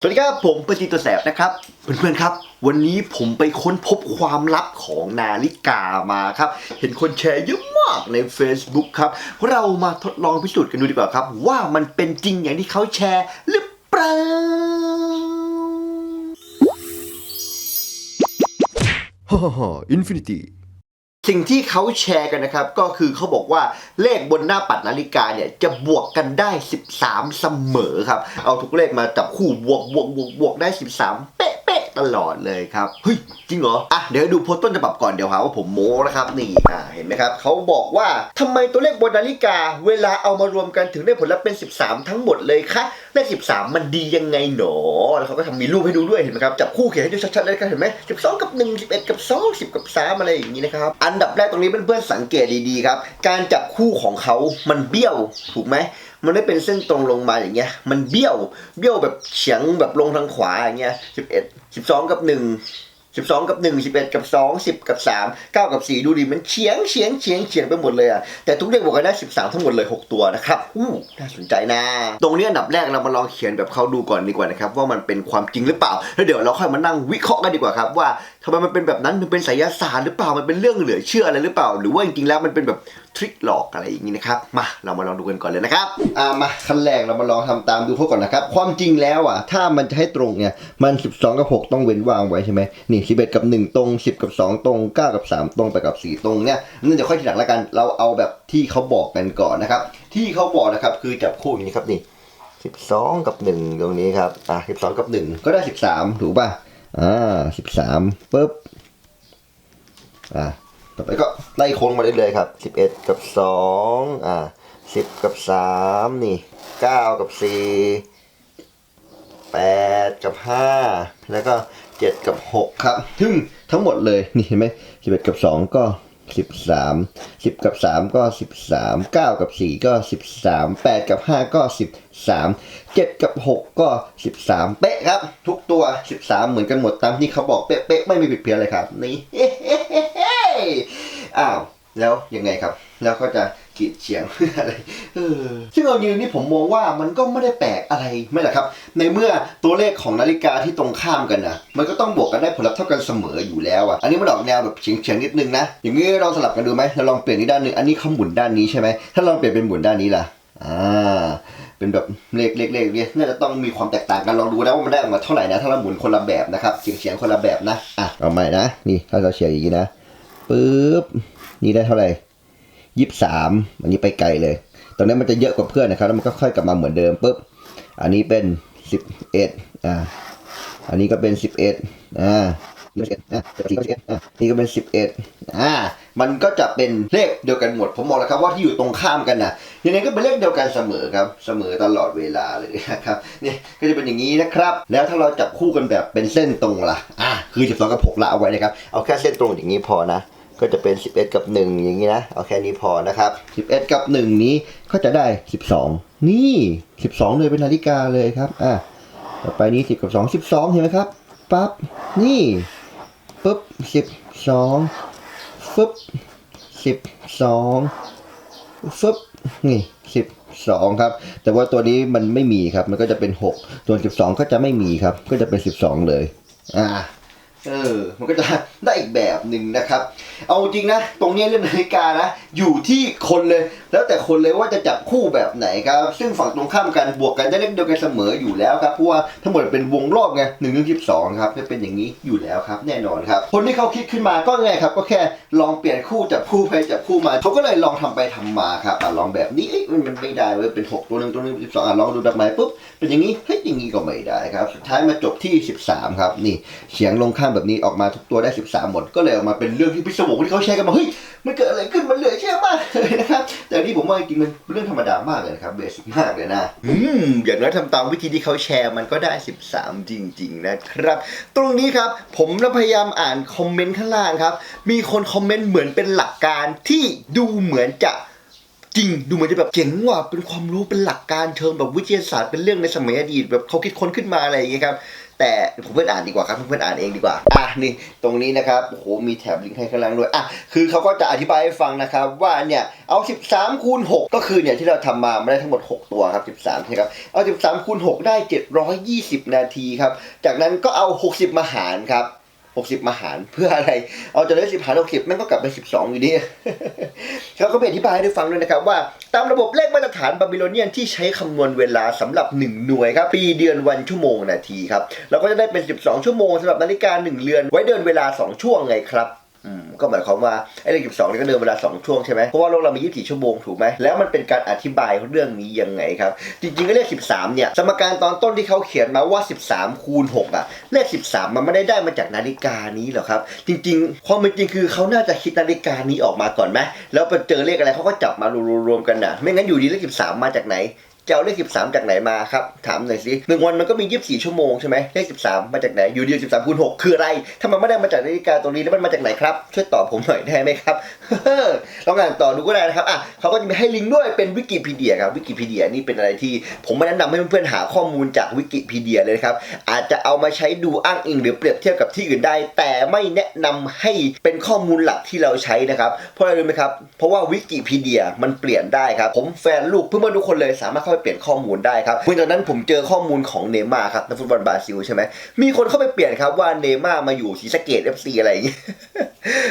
สวัสดีครับ ผมปจีตัวแสบนะครับ เพื่อนๆครับ วันนี้ผมไปค้นพบความลับของนาฬิกามาครับ เห็นคนแชร์เยอะมากใน Facebook ครับ เรามาทดลองพิสูจน์กันดูดีกว่าครับ ว่ามันเป็นจริงอย่างที่เขาแชร์หรือเปล่าฮ่าฮ่าฮ่าอินฟินิตี้ สิ่งที่เขาแชร์กันนะครับ ก็คือเขาบอกว่าเลขบนหน้าปัดนาฬิกาเนี่ยจะบวกกันได้ 13 เสมอครับ เอาทุกเลขมาจับคู่บวกบวกบวกบวกได้ 13 เป๊ะเป๊ะ ตลอดเลยครับเฮ้ยจริงเหรออะเดี๋ยวดูโพสต์ต้นฉบับก่อนเดี๋ยวหาว่าผมโม้นะครับนี่อ่าเห็นไหมครับเขาบอกว่าทำไมตัวเลขบนนาฬิกา เวลาเอามารวมกันถึงได้ผลลัพธ์เป็น 13 ทั้งหมดเลยคะเลข 13 มันดียังไงหนอแล้วเขาก็ทำมีรูปให้ดูด้วยเห็นไหมครับจับคู่เขียนให้ดูชัดๆเลยครับเห็นไหม12กับ1 11กับ2 10กับ3อะไรอย่างนี้นะครับอันดับแรกตรงนี้เพื่อนๆสังเกตดีๆครับการจับคู่ของเขามันเบี้ยวถูกไหม มันไม่เป็นเส้นตรงลงมาอย่างเงี้ย มันเบี้ยว เบี้ยวแบบเฉียงแบบลงทางขวาอย่างเงี้ย11 12กับ1 12กับ1 11กับ2 10กับ3 9กับ4ดูดิมันเฉียงเฉียงเฉียงเฉียงไปหมดเลยอะแต่ทุกเลขบวกกันได้13ทั้งหมดเลย6ตัวนะครับอู้น่าสนใจนะ ตรงนี้อันดับแรกเรามาลองเขียนแบบเขาดูก่อนดีกว่านะครับว่ามันเป็นความจริงหรือเปล่า แล้วเดี๋ยวเราค่อยมานั่งวิเคราะห์กันดีกว่าครับว่าำไมมันเป็นแบบนั้นมันเป็นไสยศาสตร์หรือเปล่ามันเป็นเรื่องเหลือเชื่ออะไรหรือเปล่า หรือว่าจริงๆแล้วมันเป็นแบบทริคหลอกอะไรอย่างนี้นะครับมาเรามาลองดูกันก่อนเลยนะครับอ่ามาขั้นแรกเรามาลองทำตามดูเขาก่อนนะครับ ความจริงแล้วอะถ้ามันจะให้ตรงเนี่ยมัน 12 กับ 6 ต้องเว้นวางไว้ใช่ไหมนี่11กับ 1 ตรง 10 กับ 2 ตรง 9 กับ 3 ตรงไปกับ 4 ตรงเนี่ยนั่นเดี๋ยวค่อยทีหลังล้วกันเราเอาแบบที่เขาบอกกันก่อนนะครับ ที่เขาบอกนะครับคือจับคู่อย่างนี้ครับนี่12 กับ 1 ตรงนี้ครับอะ12 กับ 1 ก็ได้ 13 ถูกป่ะ อ่าสิบสามปุ๊บ อ่าต่อไปก็ไล่โค้งมาเรื่อยๆครับสิบเอ็ดกับสองอ่าสิบกับสามนี่เก้ากับสี่แปดกับห้าแล้วก็เจ็ดกับหกครับทึ่งทั้งหมดเลย นี่เห็นไหมสิบเอ็ดกับสองก็ สิบสามสิบกับสามก็สิบสามเก้ากับสี่ก็สิบสามแปดกับห้าก็สิบสามเจ็ดกับหกก็สิบสามเป๊ะครับ ทุกตัวสิบสามเหมือนกันหมดตามที่เขาบอกเป๊ะๆไม่มีผิดเพี้ยนเลยครับ นี่อ้าวแล้วยังไงครับ แล้วก็จะ ขีดเฉียงอะไรเออซึ่งเอายืนนี่ผมมองว่ามันก็ไม่ได้แปลกอะไรไม่หรอกครับ ในเมื่อตัวเลขของนาฬิกาที่ตรงข้ามกันนะมันก็ต้องบวกกันได้ผลลัพธ์เท่ากันเสมออยู่แล้วอะอันนี้มันออกแนวแบบเฉียงเฉียงนิดนึงนะอย่างนี้เราสลับกันดูไหมเราลองเปลี่ยนอีกด้านหนึ่งอันนี้เขาหมุนด้านนี้ใช่ไหมถ้าเราเปลี่ยนเป็นหมุนด้านนี้ล่ะอ่าเป็นแบบเลขเลขเลขเนี่ยน่าจะต้องมีความแตกต่างกันลองดูนะว่ามันได้ออกมาเท่าไหร่นะถ้าเราหมุนคนละแบบนะครับเฉียงเฉียงคนละแบบนะอะเอาใหม่นะนี่ถ้าเราเฉียงอย่างนี้นะปึ๊บนี่ได้เท่าไหร่ ยี่สามอันนี้ไปไกลเลย ตอนนี้มันจะเยอะกว่าเพื่อนนะครับ แล้วมันก็ค่อยกลับมาเหมือนเดิมปุ๊บ อันนี้เป็นสิบเอ็ดอ่า อันนี้ก็เป็นสิบเอ็ดอ่านี่ก็11อะนี่ก็เป็นสิบเอ็ดอ่ามันก็จะเป็นเลขเดียวกันหมด ผมบอกแล้วครับว่าที่อยู่ตรงข้ามกันนะยังไงก็เป็นเลขเดียวกันเสมอครับ เสมอตลอดเวลาเลยนะครับนี่ก็จะเป็นอย่างนี้นะครับ แล้วถ้าเราจับคู่กันแบบเป็นเส้นตรงล่ะอ่าคือสิบสองกับหกละเอาไว้นะครับ เอาแค่เส้นตรงอย่างนี้พอนะ ก็จะเป็น 11 กับ 1 อย่างนี้นะ เอาแค่นี้พอนะครับ 11 กับ 1 นี้ก็จะได้ 12 นี่ 12 เลยเป็นนาฬิกาเลยครับ อะ ต่อไปนี้ 10 กับ 2 12 เห็นไหมครับ ปั๊บ นี่ปุ๊บ 12ฟึบ12ฟึบ นี่12ครับแต่ว่าตัวนี้มันไม่มีครับ มันก็จะเป็น 6 ส่วน 12 ก็จะไม่มีครับ ก็จะเป็น 12 เลย อ่า เออ มันก็จะได้อีกแบบหนึ่งนะครับ เอาจริงนะ ตรงนี้เรื่องนาฬิกานะ อยู่ที่คนเลยแล้วแต่คนเลยว่าจะจับคู่แบบไหนครับ ซึ่งฝั่งตรงข้ามกันบวกกันได้เลขเดียวกันเสมออยู่แล้วครับ เพราะว่าทั้งหมดเป็นวงรอบไงหนึ่งถึงสิบสองครับจะเป็นอย่างนี้อยู่แล้วครับ แน่นอนครับ คนที่เขาคิดขึ้นมาก็ไงครับ ก็แค่ลองเปลี่ยนคู่จับคู่ไปจับคู่มา เขาก็เลยลองทำไปทำมาครับอลองแบบนี้มันไม่ได้เว้ยเป็นหกตัวหนึ่งตัวหนึ่งสิบสองอะลองดูแบบใหม่ปุ๊บเป็นอย่างนี้เฮ้ยอย่างนี้ก็ไม่ได้ครับ สุดท้ายมาจบที่13ครับนี่เฉียงลงข้างแบบนี้ออกมาทุกตัวได้13หมดก็เลยออกมาเป็นเรื่องที่พิศวงที่เขาแชร์กันมาเฮ้ยมันเกิดอะไรขึ้นมันเหลือเชื่อม เลยนะครับ แต่นนี่ผมว่าจริงๆมันเรื่องธรรมดามากเลยนะครับเบสิกมากเลยนะอืมอย่างน้อยทำตามวิธีที่เขาแชร์มันก็ได้ 13 จริง ๆ นะครับ ตรงนี้ครับผมพยายามอ่านคอมเมนต์ข้างล่างครับ มีคนคอมเมนต์เหมือนเป็นหลักการที่ดูเหมือนจะจริงดูเหมือนจะแบบเจ๋งว่ะเป็นความรู้เป็นหลักการเชิงแบบวิทยาศาสตร์เป็นเรื่องในสมัยอดีตแบบเขาคิดค้นขึ้นมาอะไรอย่างเงี้ยครับ แต่ผมเพื่อนอ่านดีกว่าครับเพื่อนอ่านเองดีกว่าอะนี่ตรงนี้นะครับโอ้โหมีแถบลิงก์ให้ข้างล่างด้วยอะคือเขาก็จะอธิบายให้ฟังนะครับว่าเนี่ยเอา 13คูณ6ก็คือเนี่ยที่เราทำมาไม่ได้ทั้งหมด 6 ตัวครับ 13ใช่ครับเอา 13คูณ6ได้ 720 นาทีครับจากนั้นก็เอา 60 มาหารครับ 60 มาหารเพื่ออะไร เอาจะได้10หาร60แม่งก็กลับไป 12 อยู่ดีเขาก็ไปอธิบายให้ได้ฟังด้วยนะครับว่า ตามระบบเลขมาตรฐานบาบิโลเนียนที่ใช้คำนวณเวลาสำหรับ 1 หน่วยครับปีเดือนวันชั่วโมงนาทีครับเราก็จะได้เป็น 12 ชั่วโมงสำหรับนาฬิกา1เรือน ไว้เดินเวลา 2 ช่วงไงครับ อืม ก็หมายความว่าไอ้เลข12นี่ก็เดินเวลา2ช่วงใช่ไหมเพราะว่าโลกเรามี24ชั่วโมงถูกไหมแล้วมันเป็นการอธิบายเรื่องนี้ยังไงครับ จริงๆก็เลข13เนี่ยสมการตอนต้นที่เขาเขียนมาว่า13คูณ6อะเลข13มันไม่ได้ได้มาจากนาฬิกานี้หรอกครับ จริงๆความเป็นจริงคือเขาน่าจะคิดนาฬิกานี้ออกมาก่อนไหมแล้วไปเจอเลขอะไรเขาก็จับมารวมๆกันนะไม่งั้นอยู่ดีเลข13มมาจากไหนจะเอาเลข 13 จากไหนมาครับ ถามหน่อยสิหนึ่งวันมันก็มี 24 ชั่วโมงใช่ไหมเลข 13 มาจากไหน อยู่ดี13คูณ6คืออะไร ถ้ามันไม่ได้มาจากนาฬิกาตรงนี้แล้วมันมาจากไหนครับ ช่วยตอบผมหน่อยได้ไหมครับลองอ่านต่อดูก็ได้นะครับอะเขาก็จะมีให้ลิงก์ด้วยเป็นวิกิพีเดียครับวิกิพีเดียนี่เป็นอะไรที่ ผมไม่แนะนำให้เพื่อนๆหาข้อมูลจากวิกิพีเดียเลยครับอาจจะเอามาใช้ดูอ้างอิงหรือเปรียบเทียบกับที่อื่นได้ แต่ไม่แนะนำให้เป็นข้อมูลหลักที่เราใช้นะครับเพราะอะไรรู้ไหมครับเพราะว่าวิกิพีเดียมันเปลี่ยนได้ครับผมแฟนลูกเพื่อนๆทุกคนเลยสามารถเข้าไปเปลี่ยนข้อมูลได้ครับเมื่อตอนนั้นผมเจอข้อมูลของเนม่าครับนักฟุตบอลบราซิลใช่ไหมมีคนเข้าไปเปลี่ยนครับว่าเนม่ามาอยู่ศรีสะเกดเอฟซีอะไรอย่างเงี้ย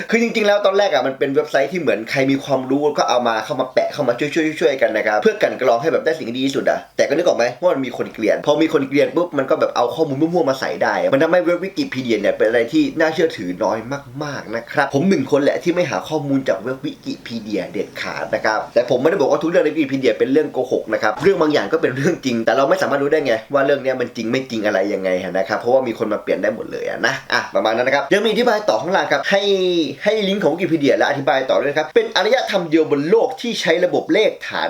คือจริงๆ แล้วตอนแรกอะมันเป็นเว็บไซต์ที่เหมือนใครมีความรู้ก็เอามาเข้ามาแปะเข้ามาช่วยๆช่วยๆกันนะครับเพื่อกันกรองให้แบบได้สิ่งดีที่สุดอะแต่ก็นึกออกไหมว่ามันมีคนเกลียนพอมีคนเกลียนปุ๊บมันก็แบบเอาข้อมูลมั่วๆมาใส่ได้ มันทำให้เว็บวิกิพีเดียเนี่ยเป็นอะไรที่น่าเชื่อถือน้อยมากๆนะครับผมหนึ่งคนแหละที่ไม่หาข้อมูลจากเว็บวิกิพีเดียเด็ดขาดนะครับแต่ผมไม่ได้บอกว่าทุกเรื่องในวิกิพีเดียเป็นเรื่องโกหกนะครับเรื่องบางอย่างก็เป็นเรื่องจริง แต่เราไม่สามารถรู้ได้ไง ว่าเรื่องเนี้ยมันจริงไม่จริงอะไรยังไงนะครับเพราะว่ามีคนมาเปลี่ยนได้หมดเลยนะอะประมาณนั้นนะครับยังมีอธิบายต่อข้างล่างครับให้ให้ลิงก์ของวิกิพีเดียและอธิบายต่อด้วยนะครับ เป็นอารยธรรมเดียวบนโลกที่ใช้ระบบเลขฐาน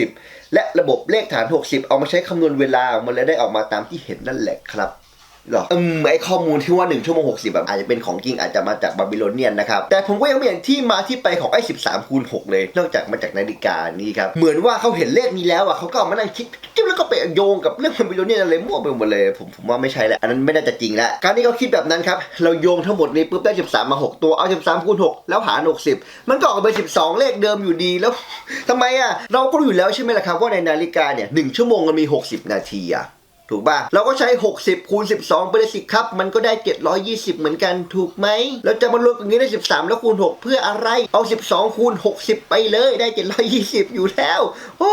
60 และระบบเลขฐาน 60 เอามาใช้คำนวณเวลา มันเลยได้ออกมาตามที่เห็นนั่นแหละครับหรออืมไอข้อมูลที่ว่า 1 ชั่วโมง 60 แบบอาจจะเป็นของจริงอาจจะมาจากบาบิโลเนียนนะครับ แต่ผมก็ยังไม่เห็นที่มาที่ไปของไอ้ 13คูณ6เลย นอกจากมาจากนาฬิกานี่ครับ เหมือนว่าเขาเห็นเลขนี้แล้วอะเขาก็ามานั่งคิด แล้วก็ไปโยงกับเรื่องบาบิโลเนียนอะไรมั่วไปหมดเลยผมผมว่าไม่ใช่แล้วอันนั้นไม่น่าจะจริงแล้วการที่เขาคิดแบบนั้นครับเราโยงทั้งหมดนี้ปุ๊บได้ 13 มา 6 ตัวเอา 13คูณ6แล้วหาร60 มันก็ออกมาเป็น12 เลขเดิมอยู่ดีแล้วทำไมอะเราก็รู้อยู่แล้วใช่ไหมล่ะครับว่าในนาฬิกาเนี่ยหชั่วโมงมันมี 60 นาทีอะ ถูกป่ะเราก็ใช้ 60คูณ12 ไปเลยสิครับ มันก็ได้ 720 เหมือนกันถูกไหมแล้วจะมารวมกันนี้ได้ 13 แล้วคูณ 6 เพื่ออะไร เอา 12 คูณ 60 ไปเลยได้ 720 อยู่แล้ว โอ้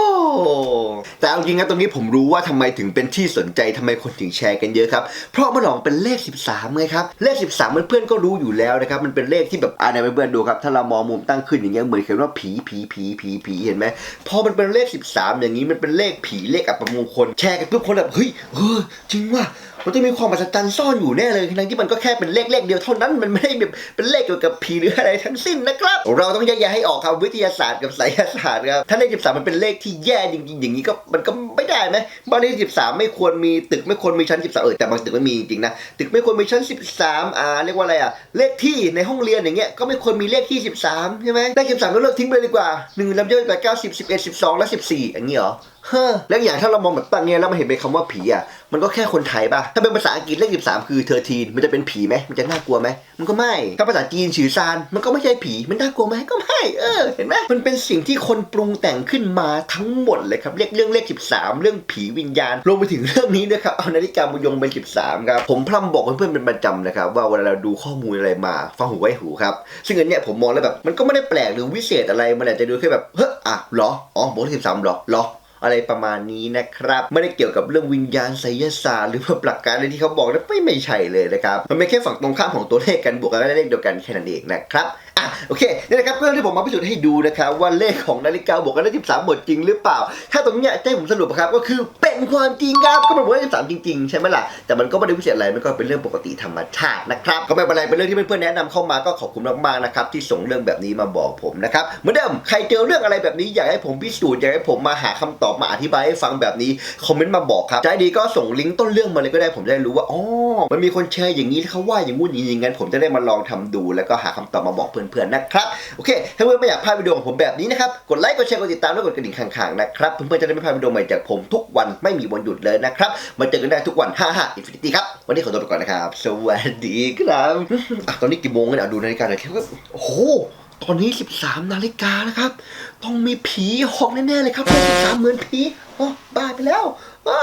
แต่เอาจริงนะตรงนี้ผมรู้ว่าทำไมถึงเป็นที่สนใจทำไมคนถึงแชร์กันเยอะครับ เพราะมันออกเป็นเลข 13ไงครับ เลข 13เพื่อนก็รู้อยู่แล้วนะครับ มันเป็นเลขที่แบบอ่าไหนเพื่อนดูครับ ถ้าเรามองมุมตั้งขึ้นอย่างเงี้ยเหมือนเขียนว่าผีผีผีผีผีเห็นไหมพอมันเป็นเลข 13 อย่างนี้มันเป็นเลขผีเลขอัปมงคลแชร์กันปุ๊บคนแบบเฮ้ยเออจริงว่ะมันจะมีความมหัศจรรย์ซ่อนอยู่แน่เลยทั้งที่มันก็แค่เป็นเลขเลขเดียวเท่านั้นมันไม่ได้แบบเป็นเลขเกี่ยวกับผีหรืออะไรทั้งสิ้นนะครับ เราต้องแยกแยะให้ออกครับวิทยาศาสตร์กับไสยศาสตร์ครับถ้าเลข13มันเป็นเลขที่แย่จริงๆอย่างนี้ก็มันก็ไม่ได้ไหมบ้างเลข13ไม่ควรมีตึกไม่ควรมีชั้น13เออแต่บางตึกไม่มีจริงๆนะตึกไม่ควรมีชั้น13อ่าเรียกว่าอะไรอะเลขที่ในห้องเรียนอย่างเงี้ยก็ไม่ควรมีเลขที่13ใช่ไหมเลข13ก็เลิกทิ้งไปเลยดีกว่า1ลำเยอะไป9 10 11 12และ14อย่างนี้เหรอ เฮ้อแล้วอย่างถ้าเรามองแบบตั้งเนี้ยแล้วมันเห็นเป็นคำว่าผีอะมันก็แค่คนไทยป่ะถ้าเป็นภาษาอังกฤษเลข13 คือเธอทีนมันจะเป็นผีไหมมันจะน่ากลัวไหมมันก็ไม่ถ้าภาษาจีนฉือซานมันก็ไม่ใช่ผีมันน่ากลัวไหมก็ไม่เออเห็นไหมมันเป็นสิ่งที่คนปรุงแต่งขึ้นมาทั้งหมดเลยครับเรียกเรื่องเลข 13 เรื่องผีวิญญาณรวมไปถึงเรื่องนี้ด้วยครับเอานาฬิกาบุญยงเป็น 13ครับผมพร่ำบอกเพื่อนๆเป็นประจำนะครับว่าเวลาเราดูข้อมูลอะไรมาฟังหูไว้หูครับซึ่งอันเนี้ยผมมองแล้วแบบมันก็ไม่ได้แปลกหรือวิเศษอะไรมันอาจจะดูแค่แบบเฮ้ออะหรออ๋อบอกเลข13หรอหรอ อะไรประมาณนี้นะครับไม่ได้เกี่ยวกับเรื่องวิญญาณไสยศาสตร์หรือว่าหลักการอะไรที่เขาบอกนะไม่ไม่ใช่เลยนะครับมันเป็นแค่ฝั่งตรงข้ามของตัวเลขกันบวกกันได้เลขเดียวกันแค่นั้นเองนะครับอะโอเคนี่นะครับเรื่องที่ผมมาพิสูจน์ให้ดูนะครับว่าเลขของนาฬิกาบวกกันได้13หมดจริงหรือเปล่า ถ้าตรงเนี้ยให้ผมสรุปครับก็คือเป็นความจริงครับก็มันบวกได้13จริงๆใช่ไหมล่ะแต่มันก็ไม่ได้พิเศษอะไรมันก็เป็นเรื่องปกติธรรมชาตินะครับก็ไม่เป็นไรเป็นเรื่องที่เพื่อนๆแนะนำเข้ามาก็ขอบคุณมากๆนะครับที่ส่งเรื่องแบบนี้มาบอกผมนะครับเหมือนเดิมใครเจอเรื่องอะไรแบบนี้อยากให้ผมพิสูจน์อยากให้ผมมาหาคำตอบมาอธิบายให้ฟังแบบนี้คอมเมนต์มาบอกครับใจดีก็ส่งลิงก์ต้นเรื่องมาเลยก็ได้ผมจะได้รู้ว่าอ๋อมันมีคนแชร์อย่างนี้เขาว่าอย่างงู้นอย่างนี้งั้นผมจะได้มาลองทำดู แล้วก็หาคำตอบมาบอกเพื่อนๆนะครับโอเคถ้าเพื่อนไม่อยากพลาดวิดีโอของผมแบบนี้นะครับกดไลค์กดแชร์กดติดตามและกดกระดิ่งข้างๆนะครับเพื่อนๆจะได้ไม่พลาดวิดีโอใหม่จากผมทุกวันไม่มีวันหยุดเลยนะครับมาเจอกันได้ทุกวัน55 Infinity ครับวันนี้ขอตัวไปก่อนนะครับ สวัสดีครับอะตอนนี้กี่โมงกันเนี่ยอะดูนาฬิกาหน่อยครับโอ้โหตอนนี้ 13 นาฬิกานะครับ ต้องมีผีหอกแน่ๆเลยครับสามเหมือนผีอ๋อบ้าไปแล้วอ้า